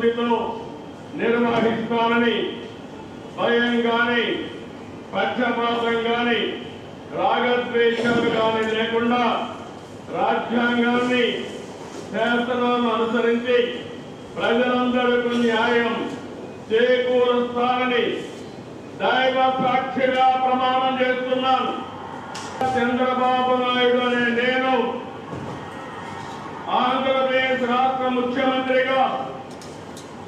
చిత్తశుద్ధితో నిర్వహిస్తానని భయం కానీ పక్షపాతం గాని రాగద్వేషాలు గాని లేకుండా రాజ్యాంగాన్ని శాసనాలను అనుసరించి ప్రజలందరికీ న్యాయం చేకూరుస్తానని దైవ సాక్షిగా ప్రమాణం చేస్తున్నాను. చంద్రబాబు నాయుడు అనే నేను ఆంధ్రప్రదేశ్ రాష్ట్ర ముఖ్యమంత్రిగా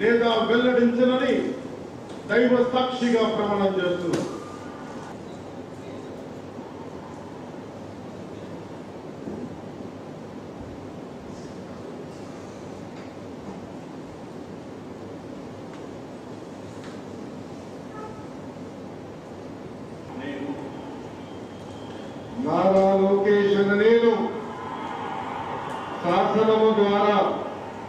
లేదా వెల్లడించనని దైవ సాక్షిగా ప్రమాణం చేస్తున్నాను నారా లోకేష్ నేను శాసనము ద్వారా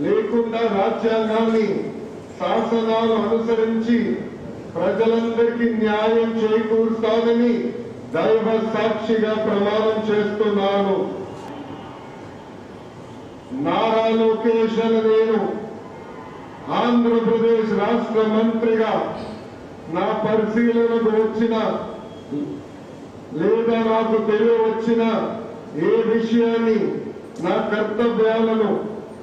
లేకుండా రాజ్యాంగాన్ని శాసనాలు అనుసరించి ప్రజలందరికీ న్యాయం చేకూరుస్తానని దైవ సాక్షిగా ప్రమాణం చేస్తున్నాను. నారా లోకేష్ అనే నేను ఆంధ్రప్రదేశ్ రాష్ట్ర మంత్రిగా నా పరిశీలనకు వచ్చిన లేదా నాకు తెలియవచ్చిన ఏ విషయాన్ని నా కర్తవ్యాలను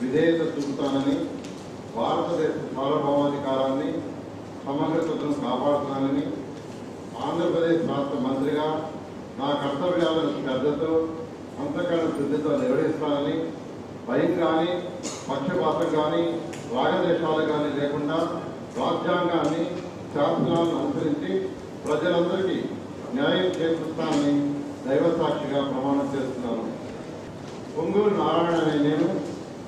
విధేయత చూపుతానని భారతదేశ సార్వభౌమాధికారాన్ని సమగ్రతను కాపాడుతానని ఆంధ్రప్రదేశ్ రాష్ట్ర మంత్రిగా నా కర్తవ్యాల శ్రద్ధతో అంతకాల శ్రద్ధతో నిర్వహిస్తానని భయం కానీ పక్షపాతం కానీ రాగదేశాలు కానీ లేకుండా రాజ్యాంగాన్ని శాసనాలను అనుసరించి ప్రజలందరికీ న్యాయం చేకూరుస్తానని దైవ సాక్షిగా ప్రమాణం చేస్తున్నాను. పొంగూరు నారాయణ నేను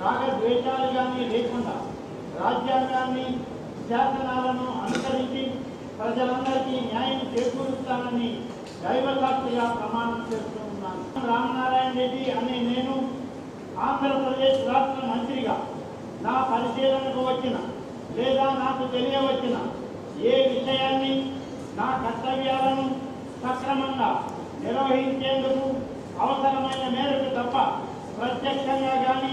రాగద్వేషాలు కానీ లేకుండా రాజ్యాంగాన్ని శాసనాలను అనుసరించి ప్రజలందరికీ న్యాయం చేకూరుస్తానని దైవసాక్షిగా ప్రమాణం చేస్తూ ఉన్నాను. రామనారాయణ రెడ్డి అనే నేను ఆంధ్రప్రదేశ్ రాష్ట్ర మంత్రిగా నా పరిశీలనకు వచ్చిన లేదా నాకు తెలియవచ్చిన ఏ విషయాన్ని నా కర్తవ్యాలను సక్రమంగా నిర్వహించేందుకు అవసరమైన మేరకు తప్ప ప్రత్యక్షంగా కానీ